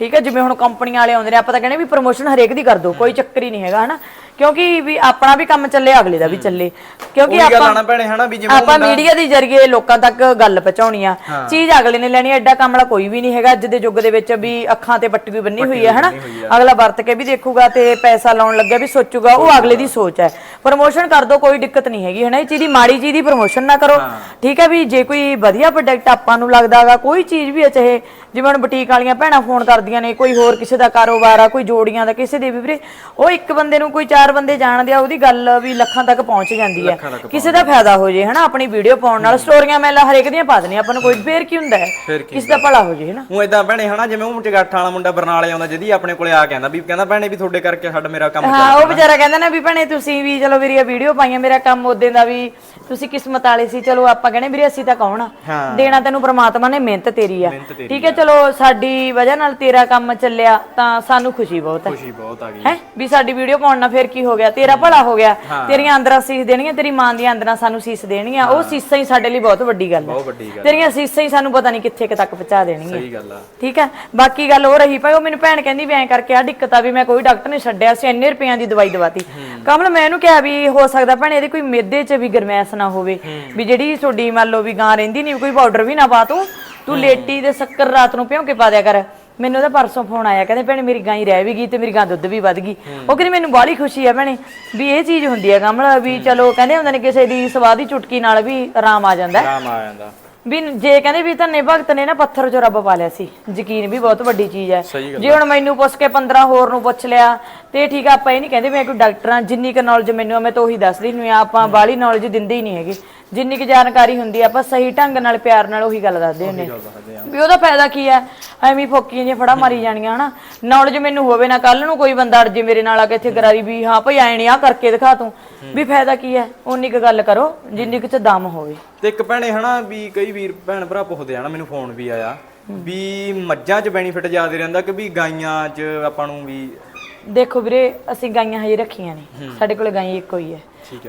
ਠੀਕ ਹੈ ਜਿਵੇਂ ਹੁਣ ਕੰਪਨੀਆਂ ਵਾਲੇ ਆਉਂਦੇ ਨੇ ਆਪਾਂ ਤਾਂ ਕਹਿੰਦੇ ਵੀ ਪ੍ਰਮੋਸ਼ਨ ਹਰੇਕ ਦੀ ਕਰ ਦਿਓ ਕੋਈ ਚੱਕਰ ਹੀ ਨਹੀਂ ਹੈਗਾ ਹਨਾ? ਕਿਉਂਕਿ ਵੀ ਆਪਣਾ ਵੀ ਕੰਮ ਚੱਲੇ ਅਗਲੇ ਦਾ ਵੀ ਚੱਲੇ। ਕਿਉਂਕਿ ਉਹੀ ਗੱਲ ਆਪਾਂ ਆਣਾ ਭੈਣੇ ਹਨਾ ਵੀ ਜਿਵੇਂ ਆਪਾਂ ਮੀਡੀਆ ਦੇ ਜ਼ਰੀਏ ਲੋਕਾਂ ਤੱਕ ਗੱਲ ਪਹੁੰਚਾਉਣੀ ਆ। ਚੀਜ਼ ਅਗਲੇ ਨੇ ਲੈਣੀ ਆ, ਐਡਾ ਕਮਲਾ ਕੋਈ ਵੀ ਨਹੀਂ ਹੈਗਾ। ਅੱਜ ਦੇ ਯੁੱਗ ਦੇ ਵਿੱਚ ਵੀ ਅੱਖਾਂ ਤੇ ਪੱਟੀ ਵੀ ਬੰਨੀ ਹੋਈ ਹੈ ਹਨਾ। ਅਗਲਾ ਵਰਤ ਕੇ ਵੀ ਦੇਖੂਗਾ ਤੇ ਪੈਸਾ ਲਾਉਣ ਲੱਗਿਆ ਵੀ ਸੋਚੂਗਾ ਉਹ ਅਗਲੇ ਦੀ ਸੋਚ ਹੈ। ਪ੍ਰੋਮੋਸ਼ਨ ਕਰ ਦੋ ਕੋਈ ਦਿੱਕਤ ਨਹੀਂ ਹੈਗੀ ਹਨਾ। ਇਹ ਚੀਜ਼ ਦੀ ਮਾੜੀ ਚੀਜ਼ ਦੀ ਪ੍ਰੋਮੋਸ਼ਨ ਨਾ ਕਰੋ। ਠੀਕ ਹੈ ਵੀ ਜੇ ਕੋਈ ਵਧੀਆ ਪ੍ਰੋਡਕਟ ਆਪਾਂ ਨੂੰ ਲੱਗਦਾਗਾ ਕੋਈ ਚੀਜ਼ ਵੀ ਹੈ ਚਾਹੇ ਜਿਵੇਂ ਹੁਣ ਬੁਟੀਕ ਵਾਲੀਆਂ ਭੈਣਾਂ ਫੋਨ ਕਰਦੀਆਂ ਨੇ ਕੋਈ ਹੋਰ ਕਿਸੇ ਦਾ ਕਾਰੋਬਾਰ ਆ ਕੋਈ ਜੋੜੀਆਂ ਦਾ ਕਿਸੇ ਦੇ ਵੀ ਵੀਰੇ ਉਹ ਇੱਕ ਬੰਦੇ ਨੂੰ ਕੋਈ ਚਾਰ ਬੰਦੇ ਜਾਣਦੇ ਆ ਉਹਦੀ ਗੱਲ ਵੀ ਲੱਖਾਂ ਤੱਕ ਪਹੁੰਚ ਜਾਂਦੀ ਹੈ। ਕਿਸੇ ਦਾ ਫਾਇਦਾ ਹੋ ਜੇ ਹਨਾ? ਆਪਣੀ ਵੀਡੀਓ ਪਾਉਣ ਨਾਲ ਸਟੋਰੀਆਂ ਮੈਂ ਹਰੇਕ ਦੀਆਂ ਪਾ ਦਿੰਦੀ ਆਪਾਂ ਨੂੰ ਕੋਈ ਫੇਰ ਕੀ ਹੁੰਦਾ ਹੈ? ਕਿਸੇ ਦਾ ਭਲਾ ਹੋ ਜੇ ਹਨਾ? ਉਹ ਇਦਾਂ ਭੈਣੇ ਹਨਾ? ਜਿਵੇਂ ਉਹ ਚਗਾਠਾਂ ਵਾਲਾ ਮੁੰਡਾ ਬਰਨਾਲੇ ਆਉਂਦਾ ਜਿਹਦੀ ਆਪਣੇ ਕੋਲੇ ਆ ਕਹਿੰਦਾ ਵੀ ਕਹਿੰਦਾ ਭੈਣੇ ਵੀ ਤੁਹਾਡੇ ਕਰਕੇ ਸਾਡਾ ਮੇਰਾ ਕੰਮ ਹਾਂ ਉਹ ਵਿਚਾਰਾ ਕਹਿੰਦਾ ਨਾ ਵੀ ਭੈਣੇ ਤੁਸੀਂ ਵੀ ਚਲੋ ਵੀਰੇ ਵੀਡੀਓ ਪਾਈਆਂ ਮੇਰਾ ਕੰਮ ਉਦੋਂ ਦਾ ਵੀ ਤੁਸੀਂ ਕਿਸਮਤ ਵਾਲੇ ਸੀ ਚਲੋ ਆਪਾਂ ਕਹਿੰਦੇ ਵੀਰੇ ਅਸੀਂ ਤਾਂ ਕੌਣ ਆ। ਦੇਣਾ ਤੈਨੂੰ ਪ੍ਰਮਾਤਮਾ ਨੇ ਮਿਹਨਤ ਤੇਰੀ ਆ। ਠੀਕ ਹੈ ਚਲੋ ਸਾਡੀ ਵਜ੍ਹਾ ਨਾਲ ਤੇਰਾ ਕੰਮ ਚੱਲਿਆ ਤਾਂ ਸਾਨੂੰ ਖੁਸ਼ੀ ਬਹੁਤ ਹੈ। ਖੁਸ਼ੀ ਬਹੁਤ ਆ ਗਈ। ਹੈ? ਵੀ ਸਾਡੀ ਵੀਡੀਓ ਪਾਉਣ ਨਾਲ ਫਿਰ ਕੀ ਹੋ ਗਿਆ? ਤੇਰਾ ਭਲਾ ਹੋ ਗਿਆ। ਤੇਰੀਆਂ ਅੰਦਰਾਂ ਸੀਸ ਦੇਣੀਆਂ ਤੇਰੀ ਮਾਂ ਦੀਆਂ ਅੰਦਰਾਂ ਸਾਨੂੰ ਸੀਸ ਦੇਣੀਆਂ ਉਹ ਸੀਸਾਂ ਹੀ ਸਾਡੇ ਲਈ ਬਹੁਤ ਵੱਡੀ ਗੱਲ ਹੈ। ਬਹੁਤ ਵੱਡੀ ਗੱਲ ਤੇਰੀਆਂ ਸੀਸਾਂ ਹੀ ਸਾਨੂੰ ਪਤਾ ਨਹੀਂ ਕਿੱਥੇ ਕੁ ਤੱਕ ਪਹੁੰਚਾ ਦੇਣਗੀਆਂ। ਸਹੀ ਗੱਲ ਆ। ਠੀਕ ਹੈ? ਬਾਕੀ ਗੱਲ ਉਹ ਰਹੀ ਭਾਈ ਉਹ ਮੈਨੂੰ ਭੈਣ ਕਹਿੰਦੀ ਵੀ ਐਂ ਕਰਕੇ ਆ ਦਿੱਕਤ ਆ ਵੀ ਮੈਂ ਕੋਈ ਡਾਕਟਰ ਨੇ ਛੱਡਿਆ ਸੀ ਇੰਨੇ ਰੁਪਈਆਂ ਦੀ ਦਵਾਈ ਦਵਾਤੀ। ਕਮਲ ਮੈਂ ਇਹਨੂੰ ਕਿਹਾ ਵੀ ਹੋ ਸਕਦਾ ਭੈਣ ਇਹਦੇ ਕੋਈ ਮਿਹਦੇ 'ਚ ਵੀ ਗਰਮੈਸ਼ ਨਾ ਹੋਵੇ। ਵੀ ਜਿਹੜੀ ਤੁਹਾਡੀ ਮੰਨ ਲਓ ਵੀ ਗਾਂ ਰਹਿੰਦੀ ਨਹੀਂ ਕੋਈ ਪਾਊਡਰ ਵੀ ਨਾ ਪਾ ਤੂੰ। ਤੂੰ ਲੇਟੀ ਦੇ ਸ਼ੱਕਰ ਰਾਤ ਨੂੰ ਭਿਉਂ ਕੇ ਪਾ ਦਿਆ ਕਰ। ਮੈਨੂੰ ਉਹਦਾ ਪਰਸੋਂ ਫੋਨ ਆਇਆ ਕਹਿੰਦੇ ਭੈਣੇ ਮੇਰੀ ਗਾਂ ਹੀ ਰਹਿ ਵੀ ਗਈ ਤੇ ਮੇਰੀ ਗਾਂ ਦੁੱਧ ਵੀ ਵੱਧ ਗਈ। ਉਹ ਕਹਿੰਦੀ ਮੈਨੂੰ ਬਾਹਲੀ ਖੁਸ਼ੀ ਆ ਭੈਣੇ ਵੀ ਇਹ ਚੀਜ਼ ਹੁੰਦੀ ਹੈ ਕਮਲ ਵੀ ਚਲੋ ਕਹਿੰਦੇ ਹੁੰਦੇ ਨੇ ਕਿਸੇ ਦੀ ਸਵਾਦ ਦੀ ਚੁਟਕੀ ਨਾਲ ਵੀ ਆਰਾਮ ਆ ਜਾਂਦਾ। ਹੈ। ਆਰਾਮ ਆ ਜਾਂਦਾ। ਵੀ ਜੇ ਕਹਿੰਦੇ ਵੀ ਧੰਨੇ ਭਗਤ ਨੇ ਨਾ ਪੱਥਰ ਚੋਂ ਰੱਬ ਪਾ ਲਿਆ ਸੀ ਯਕੀਨ ਵੀ ਬਹੁਤ ਵੱਡੀ ਚੀਜ਼ ਹੈ ਸਹੀ ਗੱਲ ਜੇ ਹੁਣ ਮੈਨੂੰ ਪੁੱਛ ਕੇ 15 ਹੋਰ ਨੂੰ ਪੁੱਛ ਲਿਆ ਤੇ ਠੀਕ ਆ ਆਪਾਂ ਇਹ ਨਹੀਂ ਕਹਿੰਦੇ ਮੈਂ ਕੋਈ ਡਾਕਟਰ ਆ ਜਿੰਨੀ ਕੁ ਨੌਲੇਜ ਮੈਨੂੰ ਆ ਮੈਂ ਤਾਂ ਉਹੀ ਦੱਸਦੀ ਨਹੀਂ ਆਪਾਂ ਬਾਹਲੀ ਨੌਲੇਜ ਦਿੰਦੇ ਹੀ ਨਹੀਂ ਹੈਗੇ। ਜਿੰਨੀ ਕੁ ਜਾਣਕਾਰੀ ਹੁੰਦੀ ਆ ਆਪਾਂ ਸਹੀ ਢੰਗ ਨਾਲ ਪਿਆਰ ਨਾਲ ਉਹੀ ਗੱਲ ਦੱਸਦੇ ਹੁੰਦੇ ਵੀ ਉਹਦਾ ਫਾਇਦਾ ਕੀ ਹੈ? ਐਵੇਂ ਹੀ ਫੋਕੀਆਂ ਜਿਹੀਆਂ ਫੜਾ ਮਾਰੀ ਜਾਣੀਆਂ ਹਨਾ? ਨੌਲੇਜ ਮੈਨੂੰ ਹੋਵੇ ਨਾ ਕੱਲ ਨੂੰ ਕੋਈ ਬੰਦਾ ਅੜ ਜੇ ਮੇਰੇ ਨਾਲ ਆ ਕੇ ਇੱਥੇ ਕਰਾਰੀ ਵੀ ਹਾਂ ਭਈ ਐ ਨਹੀਂ ਆ ਕਰਕੇ ਦਿਖਾ ਤੂੰ। ਵੀ ਫਾਇਦਾ ਕੀ ਹੈ? ਉਨੀ ਕੁ ਗੱਲ ਕਰੋ ਜਿੰਨੀ ਕੁ ਚ ਦਮ ਹੋਵੇ। ਤੇ ਇੱਕ ਭੈਣੇ ਹਨਾ ਵੀ ਕਈ ਵੀਰ ਭੈਣ ਭਰਾ ਪੁੱਛਦੇ ਆ ਨਾ ਮੈਨੂੰ ਫੋਨ ਵੀ ਆਇਆ। ਵੀ ਮੱਝਾਂ 'ਚ ਬੈਨੀਫਿਟ ਜ਼ਿਆਦਾ ਰਹਿੰਦਾ ਕਿ ਵੀ ਗਾਈਆਂ 'ਚ ਆਪਾਂ ਨੂੰ ਵੀ ਦੇਖੋ ਵੀਰੇ ਅਸੀਂ ਗਾਈਆਂ ਹਜੇ ਰੱਖੀਆਂ ਨੇ ਸਾਡੇ ਕੋਲ ਗਾਈ ਇੱਕੋ ਹੀ। ਹੈ।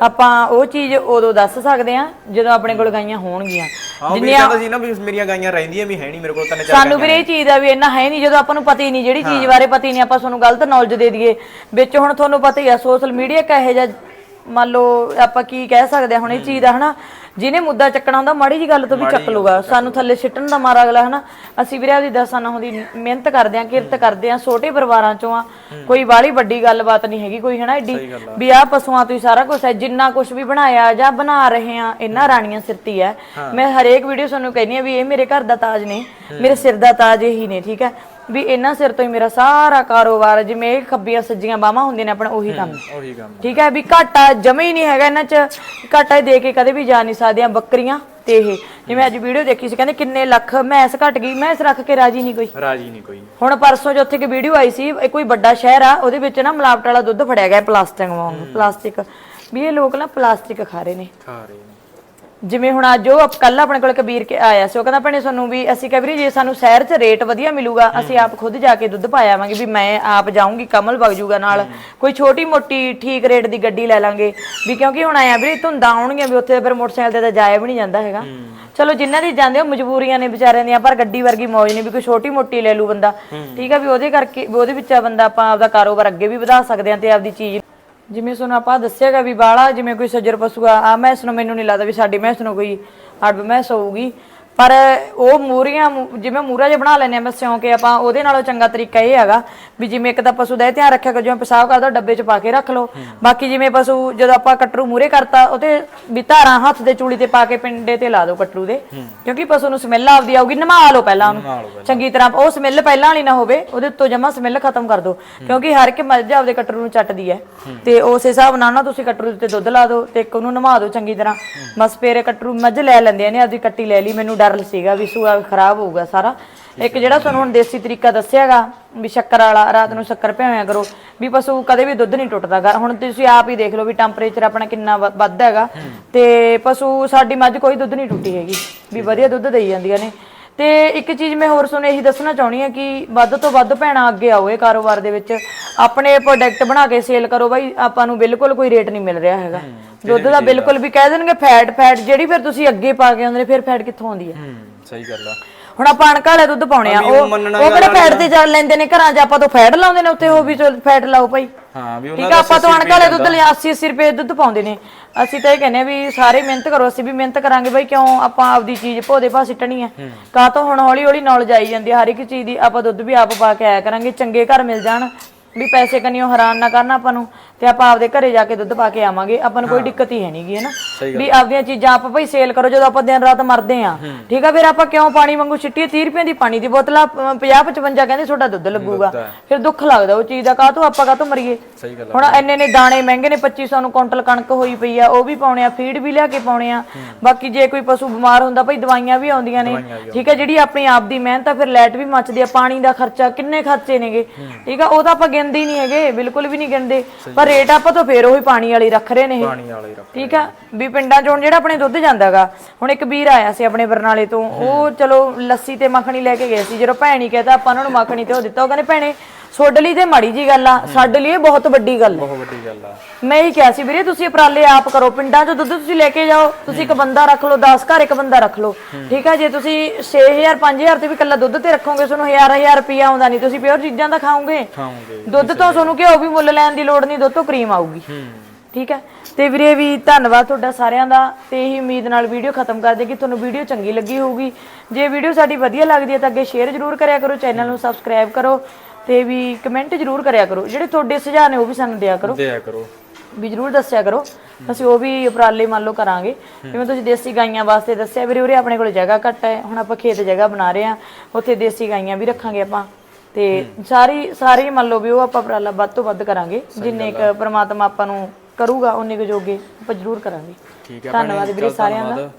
ਆਪਾਂ ਉਹ ਚੀਜ਼ ਉਦੋਂ ਦੱਸ ਸਕਦੇ ਆ ਜਦੋਂ ਆਪਣੇ ਕੋਲ ਗਾਈਆਂ ਹੋਣਗੀਆਂ। ਵੀ ਕਹਿੰਦਾ ਸੀ ਨਾ ਵੀ ਮੇਰੀਆਂ ਗਾਈਆਂ ਰਹਿੰਦੀਆਂ ਵੀ ਹੈ ਨਹੀਂ ਮੇਰੇ ਕੋਲ ਤਿੰਨ ਚਾਰ ਸਾਨੂੰ ਵੀਰੇ ਇਹ ਚੀਜ਼ ਦਾ ਵੀ ਇੰਨਾ ਹੈ ਨਹੀਂ ਜਦੋਂ ਆਪਾਂ ਨੂੰ ਪਤਾ ਹੀ ਨਹੀਂ ਜਿਹੜੀ ਚੀਜ਼ ਬਾਰੇ ਪਤਾ ਹੀ ਨਹੀਂ ਆਪਾਂ ਤੁਹਾਨੂੰ ਗਲਤ ਨੌਲੇਜ ਦੇ ਦਈਏ। ਵਿੱਚ ਹੁਣ ਤੁਹਾਨੂੰ ਪਤਾ ਹੀ ਆ ਸੋਸ਼ਲ ਮੀਡੀਆ ਕਹੇ ਜਾਂ ਮੰਨ ਲਓ ਆਪਾਂ ਕੀ ਕਹਿ ਸਕਦੇ ਆ ਹੁਣ ਇਹ ਚੀਜ਼ ਦਾ ਹਨਾ ਜਿਹਨੇ ਮੁੱਦਾ ਚੱਕਣਾ ਹੁੰਦਾ ਮਾੜੀ ਜੀ ਗੱਲ ਤੋਂ ਵੀ ਚੱਕ ਲੂਗਾ। ਸਾਨੂੰ ਥੱਲੇ ਸਿੱਟਣ ਦਾ ਮਾਰਾ ਅਗਲਾ ਹਨਾ? ਅਸੀਂ ਵੀਰੇ ਆਪਦੀ ਦਸਾਂ ਨਾ ਹੁੰਦੀ ਮਿਹਨਤ ਕਰਦੇ ਆ ਕਿਰਤ ਕਰਦੇ ਆ ਛੋਟੇ ਪਰਿਵਾਰਾਂ ਚੋਂ ਆ। ਕੋਈ ਬਾਹਲੀ ਵੱਡੀ ਗੱਲਬਾਤ ਨਹੀਂ ਹੈਗੀ ਕੋਈ ਹਨਾ ਏਡੀ ਵੀ ਆ ਪਸ਼ੂਆਂ ਤੋਂ ਹੀ ਸਾਰਾ ਕੁਝ ਹੈ ਜਿੰਨਾ ਕੁਝ ਵੀ ਬਣਾਇਆ ਜਾਂ ਬਣਾ ਰਹੇ ਆ ਇਹਨਾਂ ਰਾਣੀਆਂ ਸਿਰਤੀ ਹੈ ਮੈਂ ਹਰੇਕ ਵੀਡੀਓ ਤੁਹਾਨੂੰ ਕਹਿੰਦੀ ਆ ਵੀ ਇਹ ਮੇਰੇ ਘਰ ਦਾ ਤਾਜ ਨੇ ਮੇਰੇ ਸਿਰ ਦਾ ਤਾਜ ਇਹੀ ਨੇ ਠੀਕ ਹੈ? ਵੀ ਇਹਨਾਂ ਸਿਰ ਤੋਂ ਹੀ ਮੇਰਾ ਸਾਰਾ ਕਾਰੋਬਾਰ ਜਿਵੇਂ ਇਹ ਖੱਬੀਆਂ ਸੱਜੀਆਂ ਬਾਹਾਂ ਹੁੰਦੀਆਂ ਨੇ ਆਪਣਾ ਉਹੀ ਕੰਮ ਉਹੀ ਕੰਮ ਠੀਕ ਹੈ ਵੀ ਘਾਟਾ ਜਮੇ ਹੀ ਨਹੀਂ ਹੈਗਾ ਇਹਨਾਂ 'ਚ। ਘਾਟਾ ਦੇ ਕੇ ਕਦੇ ਵੀ ਜਾ ਨਹੀਂ ਸਕਦੀਆਂ ਬੱਕਰੀਆਂ ਤੇ ਇਹ। ਜਿਵੇਂ ਅੱਜ ਵੀਡੀਓ ਦੇਖੀ ਸੀ ਕਹਿੰਦੇ ਕਿੰਨੇ ਲੱਖ ਮੈਸ ਘਟ ਗਈ ਮੈਸ ਰੱਖ ਕੇ ਰਾਜੀ ਨਹੀਂ ਕੋਈ। ਰਾਜੀ ਨਹੀਂ ਕੋਈ। ਹੁਣ ਪਰਸੋਂ ਜੋ ਉੱਥੇ ਇੱਕ ਵੀਡੀਓ ਆਈ ਸੀ ਇਹ ਕੋਈ ਵੱਡਾ ਸ਼ਹਿਰ ਆ ਉਹਦੇ ਵਿੱਚ ਨਾ ਮਲਾਵਟ ਵਾਲਾ ਦੁੱਧ ਫੜਿਆ ਗਿਆ ਪਲਾਸਟਿਕ ਵਾਂਗ ਪਲਾਸਟਿਕ। ਵੀ ਇਹ ਲੋਕ ਨਾ ਪਲਾਸਟਿਕ ਖਾ ਰਹੇ ਨੇ। ਖਾ ਰਹੇ ਜਿਵੇਂ ਹੁਣ ਅੱਜ ਉਹ ਕੱਲ ਆਪਣੇ ਕੋਲ ਕਬੀਰ ਕੇ ਆਇਆ ਸੀ ਉਹ ਕਹਿੰਦਾ ਭੈਣੇ ਸਾਨੂੰ ਵੀ ਅਸੀਂ ਕਹ ਵੀਰੇ ਜੇ ਸਾਨੂੰ ਸ਼ਹਿਰ 'ਚ ਰੇਟ ਵਧੀਆ ਮਿਲੂਗਾ ਅਸੀਂ ਆਪ ਖੁਦ ਜਾ ਕੇ ਦੁੱਧ ਪਾਇਆ ਆਵਾਂਗੇ ਵੀ ਮੈਂ ਆਪ ਜਾਊਂਗੀ ਕਮਲ ਵਗ ਜੂਗਾ ਨਾਲ। ਕੋਈ ਛੋਟੀ ਮੋਟੀ ਠੀਕ ਰੇਟ ਦੀ ਗੱਡੀ ਲੈ ਲਾਂਗੇ। ਵੀ ਕਿਉਂਕਿ ਹੁਣ ਆਇਆ ਵੀਰੇ ਧੁੰਦਾਂ ਆਉਣਗੀਆਂ ਵੀ ਉੱਥੇ ਫਿਰ ਮੋਟਰਸਾਈਕਲ ਤੇ ਤਾਂ ਜਾਇਆ ਵੀ ਨਹੀਂ ਜਾਂਦਾ ਹੈਗਾ। ਚਲੋ ਜਿਨ੍ਹਾਂ ਦੀ ਜਾਂਦੇ ਉਹ ਮਜਬੂਰੀਆਂ ਨੇ ਵਿਚਾਰਿਆਂ ਦੀਆਂ ਪਰ ਗੱਡੀ ਵਰਗੀ ਮੌਜ ਨਹੀਂ ਵੀ ਕੋਈ ਛੋਟੀ ਮੋਟੀ ਲੈ ਲੂ ਬੰਦਾ। ਠੀਕ ਆ ਵੀ ਉਹਦੇ ਕਰਕੇ ਵੀ ਉਹਦੇ ਵਿੱਚ ਆ ਬੰਦਾ ਆਪਾਂ ਆਪਦਾ ਕਾਰੋਬਾਰ ਅੱਗੇ ਵੀ ਵਧਾ ਸਕਦੇ ਆ ਤੇ ਆਪਦੀ ਚੀਜ਼ ਜਿਵੇਂ ਤੁਹਾਨੂੰ ਆਪਾਂ ਦੱਸਿਆਗਾ ਵੀ ਬਾਲਾ, ਜਿਵੇਂ ਕੋਈ ਸੱਜਰ ਪਸ਼ੂ ਆ ਆ ਮੈਸ ਨੂੰ ਮੈਨੂੰ ਨਹੀਂ ਲੱਗਦਾ ਵੀ ਸਾਡੀ ਮੈਸ ਨੂੰ ਕੋਈ ਅੜਬ ਮੈਸ ਹੋਊਗੀ। ਪਰ ਉਹ ਮੂਰੀਆਂ ਜਿਵੇਂ ਮੂਰਾ ਜਿਹਾ ਬਣਾ ਲੈਨੇ ਆ ਮੈਂ ਸਿਉਂ ਕੇ ਆਪਾਂ ਉਹਦੇ ਨਾਲੋਂ ਚੰਗਾ ਤਰੀਕਾ ਇਹ ਹੈਗਾ ਵੀ ਜਿਵੇਂ ਇੱਕ ਤਾਂ ਪਸ਼ੂ ਦਾ ਇਹ ਧਿਆਨ ਰੱਖਿਆ ਕਰੋ ਜਿਵੇਂ ਪਿਸ਼ਾਬ ਕਰਦਾ ਡੱਬੇ 'ਚ ਪਾ ਕੇ ਰੱਖ ਲਓ। ਬਾਕੀ ਜਿਵੇਂ ਪਸ਼ੂ ਜਦੋਂ ਆਪਾਂ ਕਟਰੂ ਮੂਰੇ ਕਰਤਾ ਉਹਤੇ ਵੀ ਧਾਰਾਂ ਹੱਥ ਦੇ ਚੂਲੀ ਤੇ ਪਾ ਕੇ ਪਿੰਡੇ ਤੇ ਲਾ ਦਿਓ ਕਟਰੂ ਦੇ। ਕਿਉਂਕਿ ਪਸ਼ੂ ਨੂੰ ਸਮੈਲ ਆਉਂਦੀ ਆਊਗੀ ਨਮਾ ਲਓ ਪਹਿਲਾਂ ਉਹਨੂੰ। ਚੰਗੀ ਤਰ੍ਹਾਂ ਉਹ ਸਮੈਲ ਪਹਿਲਾਂ ਵਾਲੀ ਨਾ ਹੋਵੇ ਉਹਦੇ ਉੱਤੋਂ ਜਮਾ ਸਮੈਲ ਖਤਮ ਕਰ ਦਿਓ। ਕਿਉਂਕਿ ਹਰ ਇੱਕ ਮੱਝ ਆਪਦੇ ਕਟਰੂ ਨੂੰ ਚੱਟਦੀ ਹੈ। ਤੇ ਉਸ ਹਿਸਾਬ ਨਾਲ ਨਾ ਤੁਸੀਂ ਕਟਰੂ ਤੇ ਦੁੱਧ ਲਾ ਦਿਓ ਤੇ ਇੱਕ ਉਹਨੂੰ ਨਮਾ ਦਿਓ ਚੰਗੀ ਤਰ੍ਹਾਂ। ਬਸ ਫੇਰ ਕਟਰੂ ਮੱਝ ਲੈ ਲੈਂਦੇ ਨੇ ਆਪਦੀ ਕੱਟੀ ਲੈ ਲਈ ਮੈਨੂੰ ਡਰ ਸੀਗਾ ਵੀ ਸੂਆ ਖਰਾਬ ਹੋਊਗਾ ਸਾਰਾ। ਇੱਕ ਜਿਹੜਾ ਤੁਹਾਨੂੰ ਹੁਣ ਦੇਸੀ ਤਰੀਕਾ ਦੱਸਿਆਗਾ ਵੀ ਸ਼ੱਕਰ ਵਾਲਾ, ਰਾਤ ਨੂੰ ਸ਼ੱਕਰ ਭਿਆਇਆ ਕਰੋ, ਵੀ ਪਸ਼ੂ ਕਦੇ ਵੀ ਦੁੱਧ ਨਹੀਂ ਟੁੱਟਦਾਗਾ ਹੁਣ ਤੁਸੀਂ ਆਪ ਹੀ ਦੇਖ ਲਓ ਵੀ ਟੈਂਪਰੇਚਰ ਆਪਣਾ ਕਿੰਨਾ ਵ- ਵੱਧ ਹੈਗਾ। ਤੇ ਪਸ਼ੂ ਸਾਡੀ ਮੱਝ ਕੋਈ ਦੁੱਧ ਨਹੀਂ ਟੁੱਟੀ ਹੈਗੀ, ਵੀ ਵਧੀਆ ਦੁੱਧ ਦੇਈ ਜਾਂਦੀਆਂ ਨੇ। ਤੇ ਇੱਕ ਚੀਜ਼ ਮੈਂ ਹੋਰ ਸੁਣ ਇਹੀ ਦੱਸਣਾ ਚਾਹੁੰਦੀ ਹਾਂ ਕਿ ਵੱਧ ਤੋਂ ਵੱਧ ਭੈਣਾਂ ਅੱਗੇ ਆਓ ਇਹ ਕਾਰੋਬਾਰ ਦੇ ਵਿੱਚ। ਆਪਣੇ ਪ੍ਰੋਡਕਟ ਬਣਾ ਕੇ ਸੇਲ ਕਰੋ ਬਾਈ ਆਪਾਂ ਨੂੰ ਬਿਲਕੁਲ ਕੋਈ ਰੇਟ ਨਹੀਂ ਮਿਲ ਰਿਹਾ ਹੈਗਾ। ਦੁੱਧ ਦਾ ਬਿਲਕੁਲ ਵੀ ਕਹਿ ਦੇਣਗੇ ਫੈਟ ਫੈਟ ਜਿਹੜੀ ਫਿਰ ਤੁਸੀਂ ਅੱਗੇ ਪਾ ਕੇ ਆਉਂਦੇ ਨੇ ਫਿਰ ਫੈਟ ਕਿੱਥੋਂ ਆਉਂਦੀ ਹੈ ਸਹੀ ਗੱਲ ਆ। ਹੁਣ ਆਪਾਂ ਅਣਕ ਵਾਲੇ ਦੁੱਧ ਪਾਉਣੇ ਆ ਉਹ ਉਹ ਕਿਹੜਾ ਫੈਟ ਤੇ ਚੱਲ ਲੈਂਦੇ ਨੇ ਘਰਾਂ 'ਚ ਆਪਾਂ ਤੋਂ ਫੈਟ ਲਾਉਂਦੇ ਨੇ ਉੱਥੇ ਉਹ ਵੀ ਫੈਟ ਲਾਓ ਭਾਈ। ਹਾਂ ਵੀ ਉਹਨਾਂ ਆ ਆਪਾਂ ਤੋਂ ਅਣਕ ਵਾਲੇ ਦੁੱਧ ਲਿਆ 80 80 ਰੁਪਏ ਦੁੱਧ ਪਾਉਂਦੇ ਨੇ। ਅਸੀਂ ਤਾਂ ਇਹ ਕਹਿੰਦੇ ਆ ਵੀ ਸਾਰੇ ਮਿਹਨਤ ਕਰੋ ਅਸੀਂ ਵੀ ਮਿਹਨਤ ਕਰਾਂਗੇ ਬਾਈ ਕਿਉਂ ਆਪਾਂ ਆਪਦੀ ਚੀਜ਼ ਭੋਦੇ ਪਾ ਸਿੱਟਣੀ ਹੈ। ਕਾਹ ਤੋਂ ਹੁਣ ਹੌਲੀ ਹੌਲੀ ਨੌਲੇਜ ਆਈ ਜਾਂਦੀ ਹਰ ਇੱਕ ਚੀਜ਼ ਦੀ ਆਪਾਂ ਦੁੱਧ ਵੀ ਆਪ ਪਾ ਕੇ ਆਇਆ ਕਰਾਂਗੇ ਚੰਗੇ ਘਰ ਮਿਲ ਜਾਣ ਵੀ ਪੈਸੇ ਕੰਨਿਓ ਹੈਰਾਨ ਨਾ ਕਰਨ ਆਪਾਂ ਨੂੰ। ਤੇ ਆਪਾਂ ਆਪਦੇ ਘਰੇ ਜਾ ਕੇ ਦੁੱਧ ਪਾ ਕੇ ਆਵਾਂਗੇ। ਆਪਾਂ ਨੂੰ ਕੋਈ ਦਿੱਕਤ ਹੀ ਹੈ ਨਹੀਂਗੀ ਹੈ ਨਾ? ਵੀ ਆਪਦੀਆਂ ਚੀਜ਼ਾਂ ਆਪ ਭਾਈ ਸੇਲ ਕਰੋ ਜਦੋਂ ਆਪਾਂ ਦਿਨ ਰਾਤ ਮਰਦੇ ਆ ਠੀਕ ਆ ਫਿਰ ਆਪਾਂ ਕਿਉਂ ਪਾਣੀ ਵਾਂਗੂ ਛਿੱਟੀਏ 30 ਰੁਪਏ ਦੀ ਪਾਣੀ ਦੀ ਬੋਤਲ 50 55 ਕਹਿੰਦੇ ਤੁਹਾਡਾ ਦੁੱਧ ਲੱਗੂਗਾ। ਫਿਰ ਦੁੱਖ ਲੱਗਦਾ ਉਹ ਚੀਜ਼ ਦਾ ਕਾਹ ਤੋਂ ਆਪਾਂ ਕਾਹ ਤੋਂ ਮਰੀਏ ਹੁਣ ਇੰਨੇ ਨੇ ਦਾਣੇ ਮਹਿੰਗੇ ਨੇ 2500 ਨੂੰ ਕੁਇੰਟਲ ਕਣਕ ਹੋਈ ਪਈ ਆ ਉਹ ਵੀ ਪਾਉਣੇ ਆ ਫੀਡ ਵੀ ਲਿਆ ਕੇ ਪਾਉਣੇ ਆ। ਬਾਕੀ ਜੇ ਕੋਈ ਪਸ਼ੂ ਬਿਮਾਰ ਹੁੰਦਾ ਭਾਈ ਦਵਾਈਆਂ ਵੀ ਆਉਂਦੀਆਂ ਨੇ। ਠੀਕ ਹੈ ਜਿਹੜੀ ਆਪਣੀ ਆਪ ਦੀ ਮਿਹਨਤ ਆ ਫਿਰ ਲਾਈਟ ਵੀ ਮੱਚਦੀ ਆ ਪਾਣੀ ਦਾ ਖਰਚਾ ਕਿੰਨੇ ਖਰਚੇ ਨੇਗੇ। ਠੀਕ ਆ ਉਹ ਤਾਂ ਆਪਾਂ ਗਿਣਦੇ ਹੀ ਨਹੀਂ ਹੈਗੇ ਬਿਲਕੁਲ ਵੀ ਨਹੀਂ ਗਿਣਦੇ। ਪਰ ਰੇਟ ਆਪਾਂ ਤਾਂ ਫੇਰ ਉਹੀ ਪਾਣੀ ਵਾਲੀ ਰੱਖ ਰਹੇ ਨੇ ਇਹ। ਪਾਣੀ ਵਾਲੇ ਰੱਖ ਠੀਕ ਆ? ਵੀ ਪਿੰਡਾਂ ਚੋਂ ਜਿਹੜਾ ਆਪਣੇ ਦੁੱਧ ਜਾਂਦਾਗਾ ਹੁਣ ਇੱਕ ਵੀਰ ਆਇਆ ਸੀ ਆਪਣੇ ਬਰਨਾਲੇ ਤੋਂ ਉਹ ਚਲੋ ਲੱਸੀ ਤੇ ਮੱਖਣੀ ਲੈ ਕੇ ਗਏ ਸੀ। ਜਦੋਂ ਭੈਣੀ ਕਹਤਾ ਆਪਾਂ ਉਹਨਾਂ ਨੂੰ ਮੱਖਣੀ ਤੇ ਉਹ ਦਿੱਤਾ ਉਹ ਕਹਿੰਦੇ ਭੈਣੇ ਸੋਡ ਲਈ ਤੇ ਮਾੜੀ ਜੀ ਗੱਲ ਆ ਸਾਡੇ ਲਈ ਇਹ ਬਹੁਤ ਵੱਡੀ ਗੱਲ ਹੈ ਬਹੁਤ ਵੱਡੀ ਗੱਲ ਆ। ਮੈਂ ਹੀ ਕਿਹਾ ਸੀ ਵੀਰੇ ਤੁਸੀਂ ਉਪਰਾਲੇ ਆਪ ਕਰੋ ਪਿੰਡਾਂ 'ਚ ਦੁੱਧ ਤੁਸੀਂ ਲੈ ਕੇ ਜਾਓ ਤੁਸੀਂ ਇੱਕ ਬੰਦਾ ਰੱਖ ਲਓ 10 ਘਰ ਇੱਕ ਬੰਦਾ ਰੱਖ ਲਓ। ਠੀਕ ਆ ਜੇ ਤੁਸੀਂ 6000 5000 ਤੇ ਵੀ ਕੱਲਾ ਦੁੱਧ ਤੇ ਰੱਖੋਗੇ ਤੁਹਾਨੂੰ 1000 1000 ਰੁਪਿਆ ਆਉਂਦਾ ਨਹੀਂ ਤੁਸੀਂ ਪਿਓਰ ਚੀਜ਼ਾਂ ਤਾਂ ਖਾਓਗੇ। ਖਾਓਗੇ ਦੁੱਧ ਤੋਂ ਤੁਹਾਨੂੰ ਘਿਓ ਵੀ ਮੁੱਲ ਲੈਣ ਦੀ ਲੋੜ ਨਹੀਂ ਦੁੱਧ ਤੋਂ ਕਰੀਮ ਆਊਗੀ। ਠੀਕ ਹੈ ਤੇ ਵੀਰੇ ਵੀ ਧੰਨਵਾਦ ਤੁਹਾਡਾ ਸਾਰਿਆਂ ਦਾ ਤੇ ਇਹੀ ਉਮੀਦ ਨਾਲ ਵੀਡੀਓ ਖਤਮ ਕਰਦੇ ਕਿ ਤੁਹਾਨੂੰ ਵੀਡੀਓ ਚੰਗੀ ਲੱਗੀ ਹੋਊਗੀ। ਜੇ ਵੀਡੀਓ ਸਾਡੀ ਵਧੀਆ ਲੱਗਦੀ ਹੈ ਤਾਂ ਅੱਗੇ ਸ਼ੇਅਰ ਜ਼ਰੂਰ ਕਰਿਆ ਕਰੋ ਚੈਨਲ ਨੂੰ ਸਬਸਕ੍ਰਾਈਬ ਕਰੋ। ਤੇ ਵੀ ਕਮੈਂਟ ਜ਼ਰੂਰ ਕਰਿਆ ਕਰੋ। ਜਿਹੜੇ ਤੁਹਾਡੇ ਸੁਝਾਅ ਨੇ ਉਹ ਵੀ ਸਾਨੂੰ ਦਿਆ ਕਰੋ। ਦਿਆ ਕਰੋ। ਵੀ ਜਰੂਰ ਦੱਸਿਆ ਕਰੋ। ਅਸੀਂ ਉਹ ਵੀ ਉਪਰਾਲੇ ਮੰਨ ਲਓ ਕਰਾਂਗੇ। ਜਿਵੇਂ ਤੁਸੀਂ ਦੇਸੀ ਗਾਈਆਂ ਵਾਸਤੇ ਦੱਸਿਆ ਵੀਰੇ ਉਰੇ ਆਪਣੇ ਕੋਲ ਜਗ੍ਹਾ ਘੱਟ ਹੈ। ਹੁਣ ਆਪਾਂ ਖੇਤ ਜਗ੍ਹਾ ਬਣਾ ਰਹੇ ਆ ਉੱਥੇ ਦੇਸੀ ਗਾਈਆਂ ਵੀ ਰੱਖਾਂਗੇ ਆਪਾਂ। ਤੇ ਸਾਰੀ ਸਾਰੀ ਮੰਨ ਲਓ ਵੀ ਉਹ ਆਪਾਂ ਉਪਰਾਲਾ ਵੱਧ ਤੋਂ ਵੱਧ ਕਰਾਂਗੇ। ਜਿੰਨੇ ਕ ਪ੍ਰਮਾਤਮਾ ਆਪਾਂ ਨੂੰ ਕਰੂਗਾ ਉਹਨੇ ਕੁ ਜੋਗੇ ਆਪਾਂ ਜਰੂਰ ਕਰਾਂਗੇ। ਠੀਕ ਹੈ ਧੰਨਵਾਦ ਵੀਰੇ ਸਾਰਿਆਂ ਦਾ।